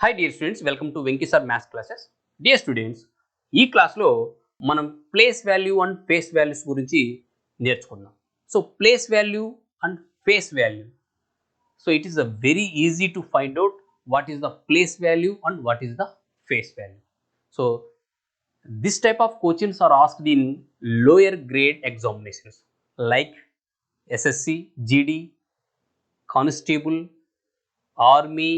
Hi dear students welcome to Venky sir maths classes dear students ఈ క్లాస్లో మనం place value and face values గురించి నేర్చుకుందాం. So place value and face value so it is a very easy to find out what is the place value and what is the face value so this type of questions are asked in lower grade examinations like SSC, GD, Constable, army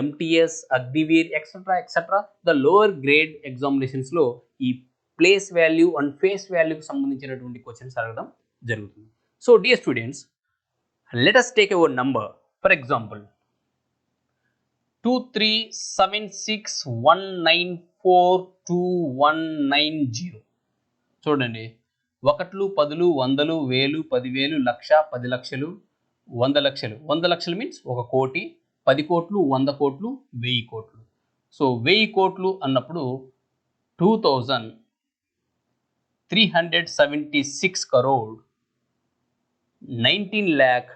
MTS Agniveer etcetera etcetera the lower grade ఎగ్జామినేషన్స్లో ఈ place value and face వాల్యూకి సంబంధించినటువంటి questions అడగడం జరుగుతుంది. So dear students let us take ever number for example two three seven six one nine four two one nine zero చూడండి ఒకట్లు పదులు వందలు వేలు పదివేలు లక్ష పది లక్షలు వంద లక్షలు. వంద లక్షలు మీన్స్ ఒక కోటి పది కోట్లు వంద కోట్లు వెయ్యి కోట్లు. సో వెయ్యి కోట్లు అన్నప్పుడు two thousand three hundred seventy six crore nineteen lakh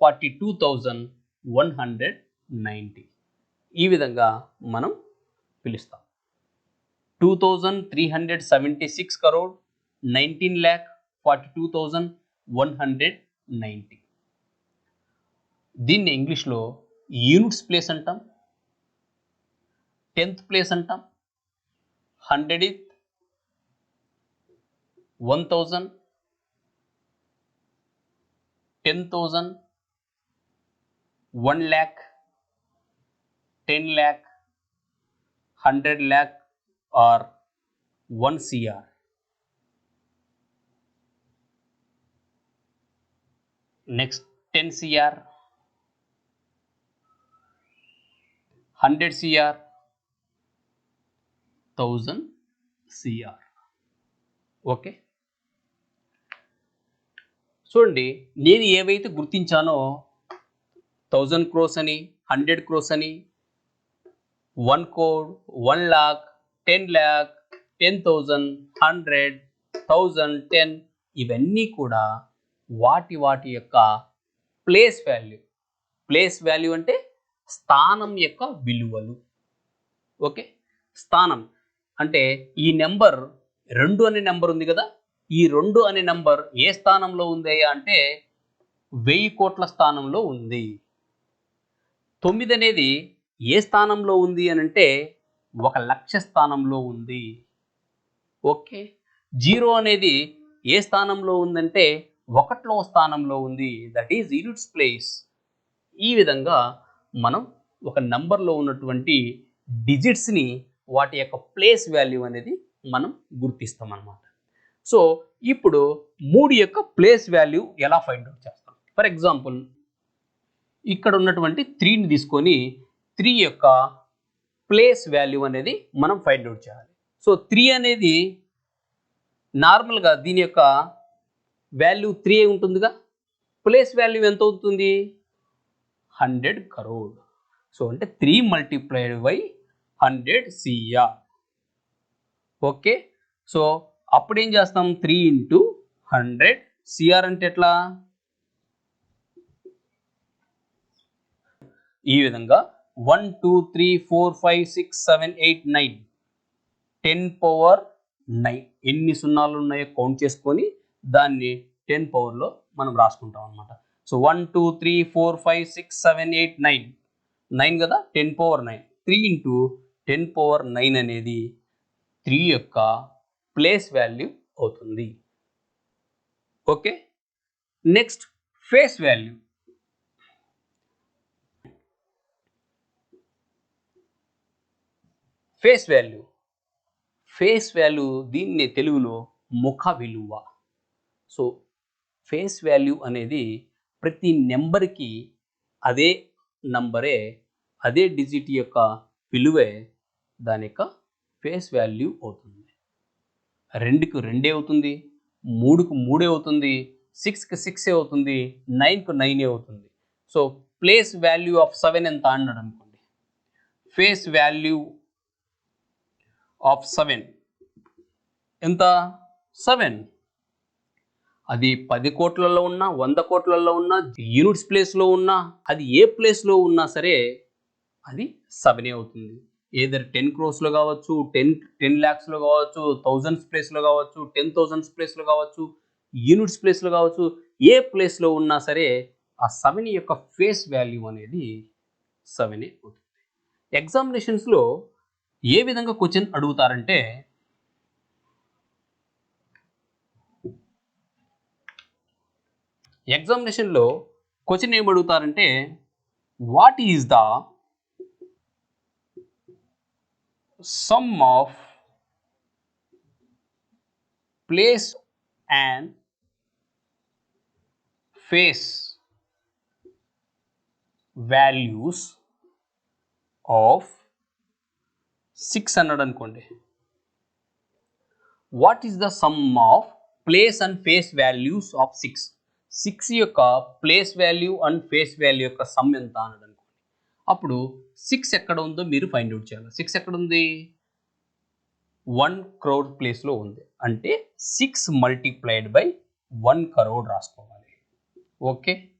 forty two thousand one hundred ninety ఈ విధంగా మనం పిలుస్తాం. Two thousand three hundred seventy six crore nineteen lakh forty two thousand one hundred ninety దీన్ని ఇంగ్లీష్లో units place అంటాం. Tenth place అంటాం. Hundredth one thousand ten thousand one lakh. Ten lakh. Hundred lakh or one CR. Next ten CR. Hundred CR. Thousand CR. Okay. చూడండి నేను ఏవైతే గుర్తించానో thousand crores అని hundred crores అని one crore one lakh ten lakh ten thousand hundred thousand ten ఇవన్నీ కూడా వాటి వాటి యొక్క ప్లేస్ వాల్యూ. ప్లేస్ వాల్యూ అంటే స్థానం యొక్క విలువలు. ఓకే? స్థానం అంటే ఈ నెంబర్ రెండు అనే నెంబర్ ఉంది కదా? ఈ రెండు అనే నెంబర్ ఏ స్థానంలో ఉంది అంటే వెయ్యి కోట్ల స్థానంలో ఉంది. తొమ్మిది అనేది ఏ స్థానంలో ఉంది అని అంటే ఒక లక్ష స్థానంలో ఉంది. ఓకే? జీరో అనేది ఏ స్థానంలో ఉందంటే ఒకట్లో స్థానంలో ఉంది. దట్ ఈజ్ యూనిట్స్ ప్లేస్ ఈ విధంగా మనం ఒక నంబర్లో ఉన్నటువంటి డిజిట్స్ని వాటి యొక్క ప్లేస్ వాల్యూ అనేది మనం గుర్తిస్తాం అన్నమాట సో ఇప్పుడు మూడు యొక్క ప్లేస్ వాల్యూ ఎలా ఫైండ్ అవుట్ చేస్తాం? ఫర్ ఎగ్జాంపుల్ ఇక్కడ ఉన్నటువంటి త్రీని తీసుకొని త్రీ యొక్క ప్లేస్ వాల్యూ అనేది మనం ఫైండ్ అవుట్ చేయాలి. సో త్రీ అనేది నార్మల్గా దీని యొక్క వాల్యూ త్రీ ఉంటుందిగా? ప్లేస్ వాల్యూ ఎంత అవుతుంది? హండ్రెడ్ కరోడ్. సో అంటే three multiplied by hundred CR okay? So అప్పుడు ఏం చేస్తాం? త్రీ ఇంటూ హండ్రెడ్ సిఆర్ అంటే ఎట్లా? ఈ విధంగా one two three four five six seven eight nine. Ten power nine. ఎన్ని సున్నాలు ఉన్నాయో కౌంట్ చేసుకొని దాన్ని టెన్ పవర్లో మనం రాసుకుంటాం అనమాట so one two three four five six seven eight nine nine కదా? Ten power nine three into ten power nine అనేది త్రీ యొక్క ప్లేస్ వాల్యూ అవుతుంది. Okay next face value face value face value దీన్ని తెలుగులో ముఖ విలువ. సో ఫేస్ వాల్యూ అనేది ప్రతి నెంబర్కి అదే నంబరే అదే డిజిట్ యొక్క విలువే దాని యొక్క ఫేస్ వాల్యూ అవుతుంది. రెండుకు రెండే అవుతుంది మూడుకు మూడే అవుతుంది సిక్స్కి సిక్సే అవుతుంది నైన్కు నైనే అవుతుంది. So place value of seven ఎంత అన్నాడు అనుకోండి. ఫేస్ వాల్యూ ఆఫ్ సెవెన్ ఎంత? సెవెన్. అది పది కోట్లలో ఉన్నా వంద కోట్లలో ఉన్నా యూనిట్స్ ప్లేస్లో ఉన్నా అది ఏ ప్లేస్లో ఉన్నా సరే అది సెవెనే అవుతుంది. ఏదర్ టెన్ క్రోస్లో కావచ్చు టెన్ టెన్ ల్యాక్స్లో కావచ్చు థౌజండ్స్ ప్లేస్లో కావచ్చు టెన్ థౌజండ్స్ ప్లేస్లో కావచ్చు యూనిట్స్ ప్లేస్లో కావచ్చు ఏ ప్లేస్లో ఉన్నా సరే ఆ సవెని యొక్క ఫేస్ వాల్యూ అనేది సెవెనే అవుతుంది. ఎగ్జామినేషన్స్లో ఏ విధంగా క్వశ్చన్ అడుగుతారంటే ఎగ్జామినేషన్లో క్వశ్చన్ ఏం అడుగుతారంటే what is the sum of place and face values of six అన్నాడు అనుకోండి. What is the sum of place and face values of six? Six యొక్క place value and face value యొక్క sum ఎంత అన్నది అనుకోండి. అప్పుడు సిక్స్ ఎక్కడ ఉందో మీరు ఫైండ్ అవుట్ చేయాలి. సిక్స్ ఎక్కడ ఉంది? వన్ క్రోడ్ ప్లేస్లో ఉంది. అంటే six multiplied by one crore రాసుకోవాలి. ఓకే?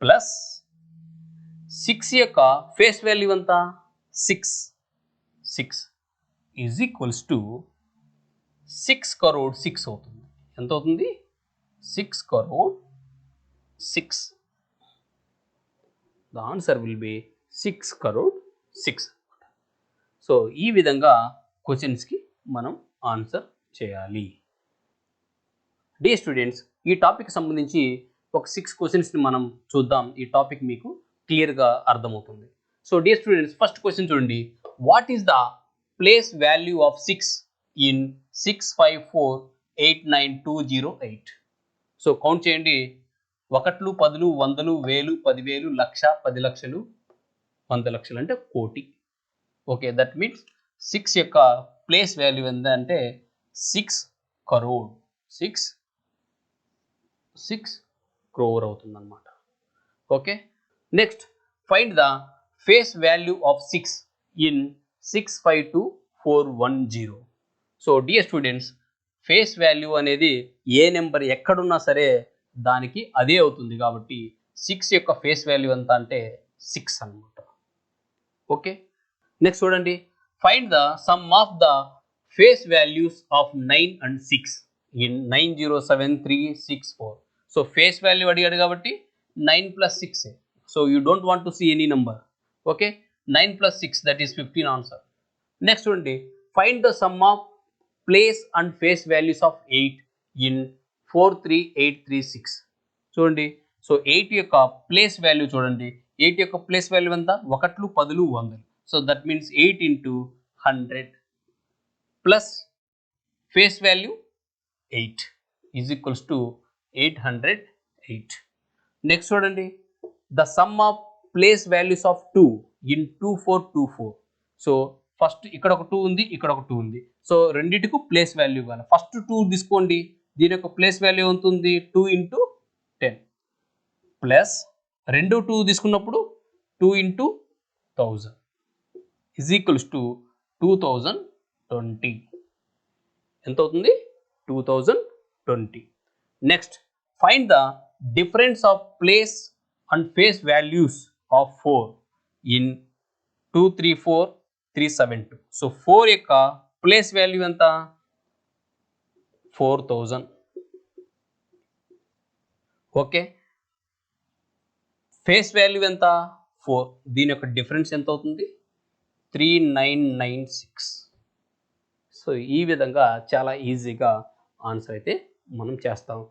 ప్లస్ సిక్స్ యొక్క ఫేస్ వాల్యూ ఎంత? Six six is equals to six crore six అవుతుంది. ఎంత అవుతుంది? Six crore six the answer will be six crore six so ఈ విధంగా క్వశ్చన్స్కి మనం ఆన్సర్ చేయాలి. డే స్టూడెంట్స్ ఈ టాపిక్ సంబంధించి ఒక సిక్స్ క్వశ్చన్స్ని మనం చూద్దాం. ఈ టాపిక్ మీకు క్లియర్గా అర్థమవుతుంది. So dear students first question చూడండి. What is the place value of six in six five four eight nine two zero eight so count చేయండి. ఒకట్లు పదులు వందలు వేలు పదివేలు లక్ష పది లక్షలు వంద లక్షలు అంటే కోటి. ఓకే దట్ మీన్స్ సిక్స్ యొక్క ప్లేస్ వాల్యూ ఎంత అంటే six crore. Six six crore అవుతుందన్నమాట. Okay next find the face value of six in six five two four one zero. So dear students face value అనేది ఏ number ఎక్కడున్నా సరే దానికి అదే అవుతుంది కాబట్టి సిక్స్ యొక్క ఫేస్ వాల్యూ ఎంత అంటే సిక్స్ అనమాట ఓకే? నెక్స్ట్ చూడండి. Find the sum of the face values of nine and six. In nine zero seven three six four. So face value అడిగాడు కాబట్టి nine plus six. So you don't want to see any number. Okay? Nine plus six that is fifteen answer. Next చూడండి. Find the sum of place and face values of eight in four three eight three six చూడండి. So eight యొక్క place value చూడండి. Eight యొక్క place value ఎంత? ఒకట్లు పదులు వందలు. So that means eight into hundred plus face value eight is equals to eight hundred eight next చూడండి. The sum of place values of two in two four two four so first ఇక్కడ ఒక two ఉంది ఇక్కడ ఒక two ఉంది. So రెండింటికి place value ఇవ్వాలి. First two తీసుకోండి. దీని యొక్క ప్లేస్ వాల్యూ ఉంటుంది టూ ఇంటూ టెన్. ప్లస్ రెండు టూ తీసుకున్నప్పుడు two into thousand. Is equals to two thousand twenty ఎంత అవుతుంది? Two thousand twenty next find the difference of place and face values of four in two three four three seven two so four యొక్క place value ఎంత? Four thousand. Okay. Face value ఎంత? Four. దీని యొక్క difference ఎంత అవుతుంది? Three nine nine six. So ఈ విధంగా చాలా ఈజీగా ఆన్సర్ అయితే మనం చేస్తాం.